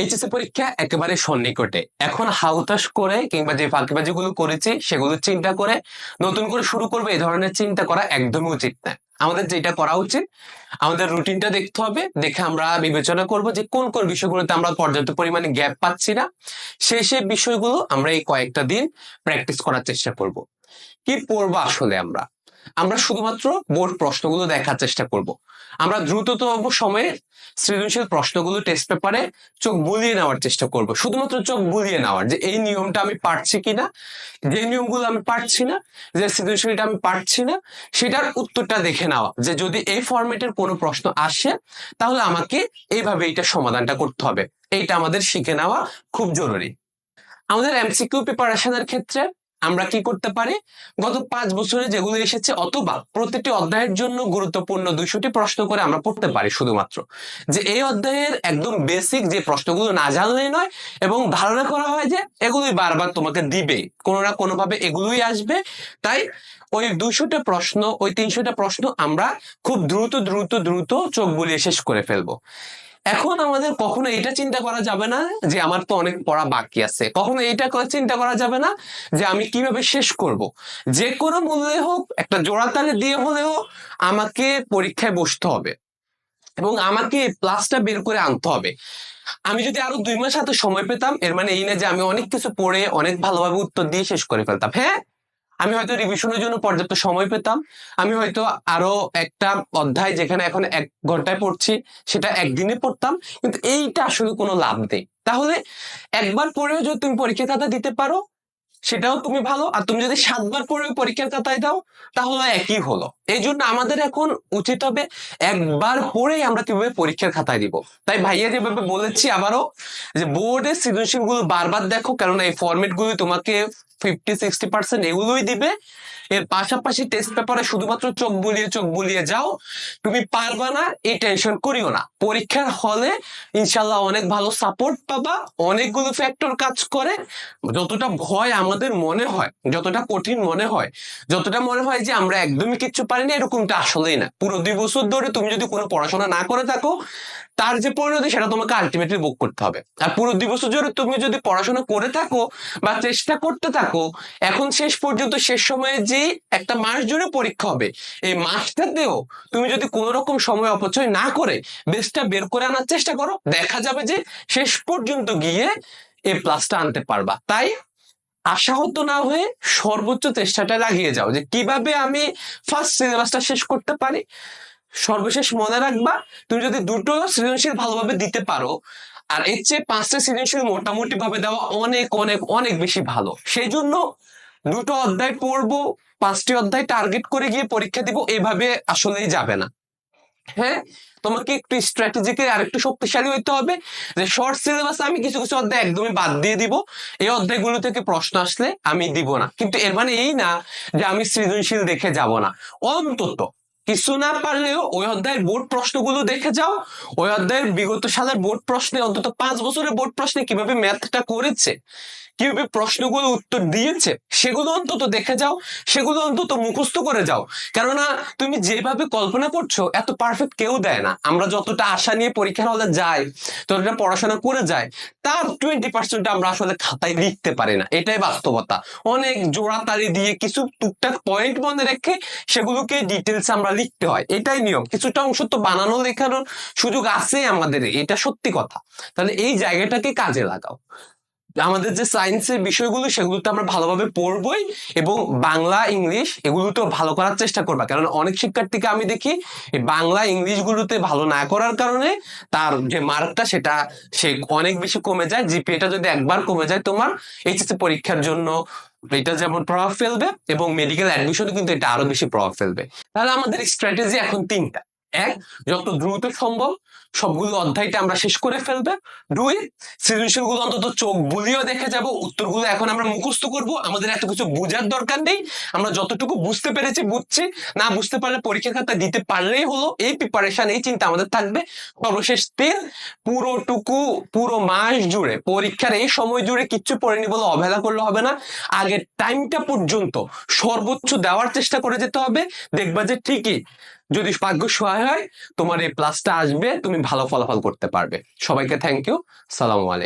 HSC পরীক্ষা একেবারে সন্নিকটে। এখন হাউতাস করে কিংবা যে ফাঁকিবাজি গুলো করেছি, সেগুলো চিন্তা করে নতুন করে শুরু করবে, এই ধরনের চিন্তা করা একদমই উচিত না। আমাদের যেটা করা উচিত, আমাদের রুটিনটা দেখতে হবে, দেখে আমরা বিবেচনা করব যে কোন কোন বিষয়গুলোতে আমরা পর্যাপ্ত পরিমাণে গ্যাপ পাচ্ছি না। সেই সেই বিষয়গুলো আমরা এই কয়েকটা দিন প্র্যাকটিস করার চেষ্টা করব। কি পড়ব আসলে আমরা? আমরা শুধুমাত্র বোর্ড প্রশ্নগুলো দেখার চেষ্টা করব। আমরা দ্রুততম সময়ে সৃজনশীল প্রশ্নগুলো টেস্ট পেপারে চোখ বুলিয়ে নেওয়ার চেষ্টা করব। শুধুমাত্র চোখ বুলিয়ে নেওয়ার যে এই নিয়মটা আমি পারছি কিনা, যে নিয়মগুলো আমি পারছি না, যে সৃজনশীলটা আমি পারছি না, সেটার উত্তরটা দেখে নেওয়া। যে যদি এই ফরম্যাটের কোনো প্রশ্ন আসে, তাহলে আমাকে এইভাবে এইটা সমাধানটা করতে হবে। এইটা আমাদের শিখে নেওয়া খুব জরুরি। আমাদের এমসিকিউ প্রিপারেশনের ক্ষেত্রে আমরা কি করতে পারি? গত পাঁচ বছরে যেগুলো এসেছে, অথবা প্রতিটি অধ্যায়ের জন্য গুরুত্বপূর্ণ দুইশোটি প্রশ্ন করে আমরা পড়তে পারি শুধুমাত্র। যে এই অধ্যায়ের একদম বেসিক যে প্রশ্নগুলো না জানলেই নয়, এবং ধারণা করা হয় যে এগুলোই বারবার তোমাকে দিবে। কোনো না কোনোভাবে এগুলোই আসবে। তাই ওই দুইশোটা প্রশ্ন, ওই তিনশোটা প্রশ্ন আমরা খুব দ্রুত দ্রুত দ্রুত চোখ বুলিয়ে শেষ করে ফেলব। এখন আমাদের কখনো এটা চিন্তা করা যাবে না যে আমার তো অনেক পড়া বাকি আছে। কখনো এটা চিন্তা করা যাবে না যে আমি কীভাবে শেষ করব। যে কোনো মূল্যে হোক, একটা জোড়াতালি দিয়ে হলেও আমাকে পরীক্ষায় বসতে হবে এবং আমাকে প্লাসটা বের করে আনতে হবে। আমি যদি আরও দুই মাস হাতে সময় পেতাম, এর মানে এই না যে আমি অনেক কিছু পড়ে অনেক ভালোভাবে উত্তর দিয়ে শেষ করে ফেলতাম। হ্যাঁ? আমি হয়তো রিভিশনের জন্য পর্যাপ্ত সময় পেতাম। আমি হয়তো আরও একটা অধ্যায় যেখানে এখন এক ঘন্টায় পড়ছি, সেটা একদিনে পড়তাম, কিন্তু এইটা আসলে কোনো লাভ নেই। তাহলে একবার পড়েও যদি তুমি পরীক্ষা খাতা দিতে পারো, সেটাও তুমি ভালো। আর তুমি যদি সাতবার পড়েও পরীক্ষার খাতায় দাও, তাহলে একই হলো। এই জন্য আমাদের এখন উচিত হবে একবার পড়েই আমরা কীভাবে পরীক্ষার খাতায় দিব। তাই ভাইয়া যেভাবে বলেছি আবারও যে বোর্ডের সৃজনশীলগুলো বারবার দেখো কারণ এই ফরম্যাটগুলো তোমাকে ফিফটি সিক্সটি পার্সেন্ট এগুলোই দিবে। এর পাশাপাশি টেস্ট পেপারে শুধুমাত্র চোখ বুলিয়ে চোখ বুলিয়ে যাও, তুমি পারবা না, এই টেনশন করিও না। পরীক্ষার হলে ইনশাল্লাহ অনেক ভালো সাপোর্ট পাবা, অনেকগুলো ফ্যাক্টর কাজ করে। যতটা ভয় আমাদের মনে হয়, যতটা কঠিন মনে হয়, যতটা মনে হয় যে আমরা একদমই কিচ্ছু পারি না এরকমটা আসলেই না। পুরো দুই বছর ধরে তুমি যদি কোনো পড়াশোনা না করে থাকো, তার যে পরিণতি সেটা তোমাকে আলটিমেটলি ভোগ করতে হবে। আর পুরো দুই বছর ধরে তুমি যদি পড়াশোনা করে থাকো বা চেষ্টা করতে থাকো, এখন শেষ পর্যন্ত শেষ সময়ে যে একটা মাস জুড়ে পরীক্ষা হবে, এই মাসটাতেও তুমি যদি কোনো রকম সময় অপচয় না করে বেস্টটা বের করে আনার চেষ্টা করো, দেখা যাবে যে শেষ পর্যন্ত গিয়ে এই প্লাসটা আনতে পারবা। তাই আশাহত না হয়ে সর্বোচ্চ চেষ্টাটা লাগিয়ে যাও যে কীভাবে আমি ফার্স্ট সিলেবাসটা শেষ করতে পারি। সর্বশেষ মনে রাখবা, তুমি যদি দুটো সৃজনশীল ভালোভাবে দিতে পারো, আর এর চেয়ে পাঁচটা সৃজনশীল মোটামুটি ভাবে দেওয়া অনেক অনেক অনেক বেশি ভালো। সেই জন্য দুটো অধ্যায় পড়ব, পাঁচটি অধ্যায় টার্গেট করে গিয়ে পরীক্ষা দিব, এভাবে আসলেই যাবে না। হ্যাঁ তোমাকে একটু স্ট্র্যাটেজিকে আরেকটু শক্তিশালী হইতে হবে। যে শর্ট সিলেবাস আমি কিছু কিছু অধ্যায় একদমই বাদ দিয়ে দিব। এই অধ্যায়গুলো থেকে প্রশ্ন আসলে আমি দিব না। কিন্তু এর মানে এই না যে আমি সৃজনশীল দেখে যাব না। অন্তত কিছু না পারলেও ওই অধ্যায়ের বোর্ড প্রশ্নগুলো দেখে যাও। ওই অধ্যায়ের বিগত সালের বোর্ড প্রশ্নে অন্তত পাঁচ বছরের বোর্ড প্রশ্নে কীভাবে ম্যাথটা করেছে? কীভাবে প্রশ্নগুলো উত্তর দিয়েছে, সেগুলো অন্তত দেখে যাও, সেগুলো অন্তত মুখস্থ করে যাও। কেননা তুমি যেভাবে কল্পনা করছ, এত পারফেক্ট কেউ দেয় না। আমরা যতটা আশা নিয়ে পরীক্ষার হলে যাই ততটা পড়াশোনা করে যাই, তার টোয়েন্টি পার্সেন্ট আমরা আসলে খাতায় লিখতে পারি না। এটাই বাস্তবতা। অনেক জোড়াতালি দিয়ে কিছু টুকটাক পয়েন্ট মনে রেখে সেগুলোকে ডিটেলস আমরা লিখতে হয়। এটাই নিয়ম। কিছুটা অংশ তো বানানো, লেখানোর সুযোগ আছে আমাদের। এটা সত্যি কথা। তাহলে এই জায়গাটাকে কাজে লাগাও। আমাদের যে সায়েন্সের বিষয়গুলো, সেগুলো তো আমরা ভালোভাবে পড়বই এবং বাংলা, ইংলিশ এগুলো তো ভালো করার চেষ্টা করবা। কারণ অনেক শিক্ষার্থীকে আমি দেখি বাংলা, ইংলিশ গুলোতে ভালো না করার কারণে তার যে মার্কটা সেটা সে অনেক বেশি কমে যায়। জিপিএটা যদি একবার কমে যায়, তোমার এইচএসসি পরীক্ষার জন্য এটা যেমন প্রভাব ফেলবে এবং মেডিকেল অ্যাডমিশনে কিন্তু এটা আরও বেশি প্রভাব ফেলবে। তাহলে আমাদের স্ট্র্যাটেজি এখন তিনটা। এক যত দ্রুত সম্ভব, সবগুলো অধ্যায়টা আমরা শেষ করে ফেলবে। দুই সৃজনশীলগুলো অন্তত চোখ বুলিয়েও দেখে যাব, উত্তরগুলো এখন আমরা মুখস্থ করব, আমাদের এত কিছু বোঝার দরকার নেই, আমরা যতটুকু বুঝতে পেরেছি বুঝছি, না বুঝতে পারলে পরীক্ষা খাতা দিতে পারলেই হলো, এই প্রিপারেশন এই চিন্তা আমাদের থাকবে। সর্বশেষ তিন, পুরোটুকু, পুরো মাস জুড়ে, পরীক্ষার এই সময় জুড়ে কিচ্ছু পড়েনি বলে অবহেলা করলে হবে না, আগের টাইমটা পর্যন্ত সর্বোচ্চ দেওয়ার চেষ্টা করে যেতে হবে, দেখবা যে ঠিকই যদি ভাগ্য সহায় হয়, তোমার এই প্লাসটা আসবে, তুমি ভালো ফলাফল করতে পারবে। সবাইকে থ্যাংক ইউ সালাম আলাইকুম।